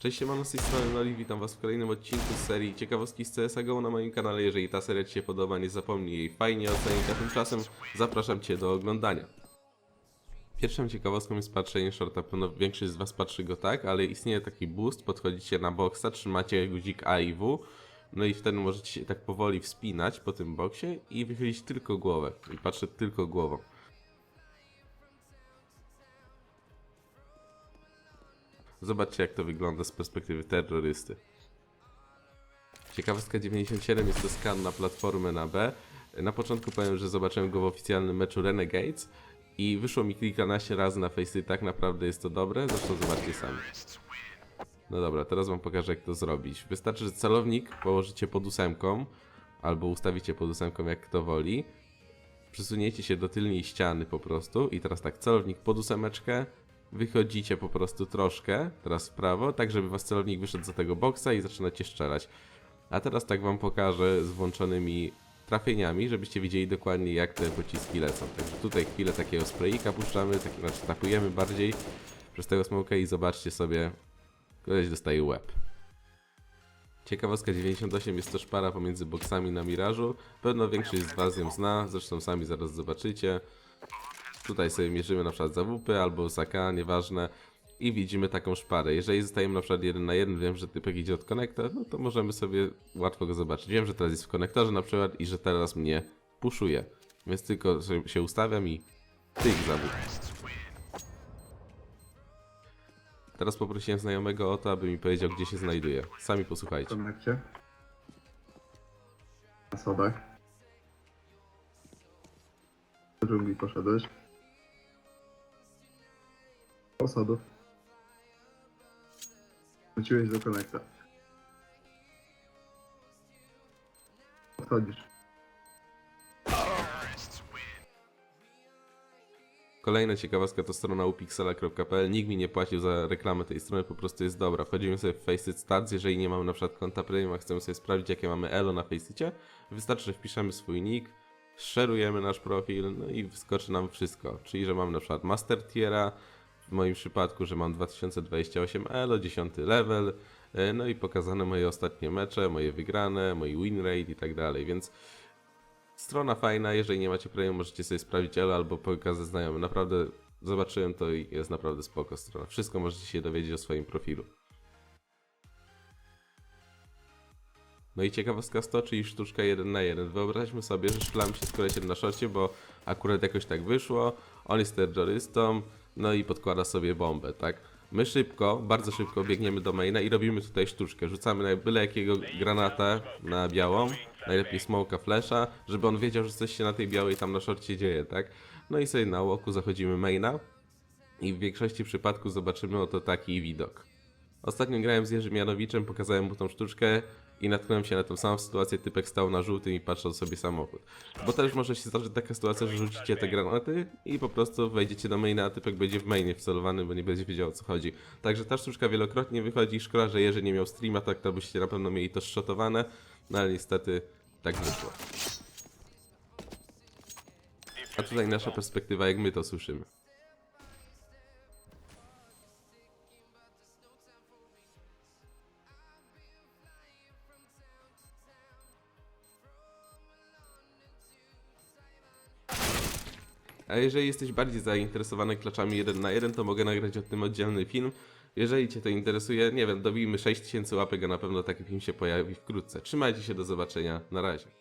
Cześć, siemano, z tej strony Noli, witam was w kolejnym odcinku z serii Ciekawostki z CSGO na moim kanale. Jeżeli ta seria ci się podoba, nie zapomnij jej fajnie ocenić, a tymczasem zapraszam cię do oglądania. Pierwszą ciekawostką jest patrzenie shorta. Pewno większość z was patrzy go tak, ale istnieje taki boost, podchodzicie na boxa, trzymacie guzik A i W, no i wtedy możecie się tak powoli wspinać po tym boksie i wychylić tylko głowę. I patrzę tylko głową. Zobaczcie jak to wygląda z perspektywy terrorysty. Ciekawostka 97 jest to skan na platformę na B. Na początku powiem, że zobaczyłem go w oficjalnym meczu Renegades i wyszło mi kilkanaście razy na Facey, tak naprawdę jest to dobre, zresztą zobaczcie sami. No dobra, teraz wam pokażę jak to zrobić. Wystarczy, że celownik położycie pod ósemką, albo ustawicie pod ósemką jak kto woli. Przesuniecie się do tylnej ściany po prostu i teraz tak, celownik pod ósemeczkę, wychodzicie po prostu troszkę, teraz w prawo, tak żeby was celownik wyszedł za tego boksa i zaczynacie strzelać. A teraz tak wam pokażę z włączonymi trafieniami, żebyście widzieli dokładnie jak te pociski lecą. Także tutaj chwilę takiego sprayika puszczamy, tak, znaczy tapujemy bardziej przez tego smoka i zobaczcie sobie, koleś dostaje łeb. Ciekawostka 98 jest to szpara pomiędzy boksami na mirażu. Pewno większość z was ją zna, zresztą sami zaraz zobaczycie. Tutaj sobie mierzymy na przykład za WP albo za K, nieważne. I widzimy taką szparę. Jeżeli zostajemy na przykład jeden na jeden, wiem, że typek idzie od konekta, no to możemy sobie łatwo go zobaczyć. Wiem, że teraz jest w konektorze na przykład i że teraz mnie puszuje. Więc tylko się ustawiam i tyk zabój. Teraz poprosiłem znajomego o to, aby mi powiedział, gdzie się znajduje. Sami posłuchajcie. konekcie. Na schodach. Dżungli poszedłeś. Po sodów. Wróciłeś do konekta. Odchodzisz. Kolejna ciekawostka to strona upixela.pl. Nikt mi nie płacił za reklamę tej strony, po prostu jest dobra. Wchodzimy sobie w Faceit Stats, jeżeli nie mamy na przykład konta premium, a chcemy sobie sprawdzić jakie mamy elo na Faceicie, wystarczy, że wpiszemy swój nick, szerujemy nasz profil, no i wyskoczy nam wszystko. Czyli, że mam na przykład Master Tiera, w moim przypadku, że mam 2028 elo, 10 level, e, no i pokazane moje ostatnie mecze, moje wygrane, mój win rate i tak dalej, więc Strona fajna, jeżeli nie macie premium, możecie sobie sprawdzić Elo albo pokazać znajomym. Naprawdę zobaczyłem to i jest naprawdę spoko strona. Wszystko możecie się dowiedzieć o swoim profilu. No i ciekawostka 100, czyli sztuczka 1 na 1. Wyobraźmy sobie, że szklamy się z kolesiem na szocie, bo akurat jakoś tak wyszło. On jest terrorystą, no i podkłada sobie bombę, tak? My szybko, bardzo szybko biegniemy do maina i robimy tutaj sztuczkę. Rzucamy na byle jakiego granata na białą, najlepiej smoka flasha, żeby on wiedział, że coś się na tej białej tam na szorcie dzieje, tak? No i sobie na łoku zachodzimy maina i w większości przypadków zobaczymy oto taki widok. Ostatnio grałem z Jerzym Janowiczem, pokazałem mu tą sztuczkę i natknąłem się na tą samą sytuację, typek stał na żółtym i patrzył sobie samochód. Bo też może się zdarzyć taka sytuacja, że rzucicie te granaty i po prostu wejdziecie do maina, a typek będzie w mainie wcelowany, bo nie będzie wiedział o co chodzi. Także ta sztuczka wielokrotnie wychodzi, szkoda, że Jerzy nie miał streama, tak to byście na pewno mieli to zszotowane, no ale niestety tak wyszło. A tutaj nasza perspektywa, jak my to słyszymy. A jeżeli jesteś bardziej zainteresowany klaczami 1 na 1, to mogę nagrać o tym oddzielny film. Jeżeli Cię to interesuje, nie wiem, dobijmy 6000 łapek, a na pewno taki film się pojawi wkrótce. Trzymajcie się, do zobaczenia, na razie.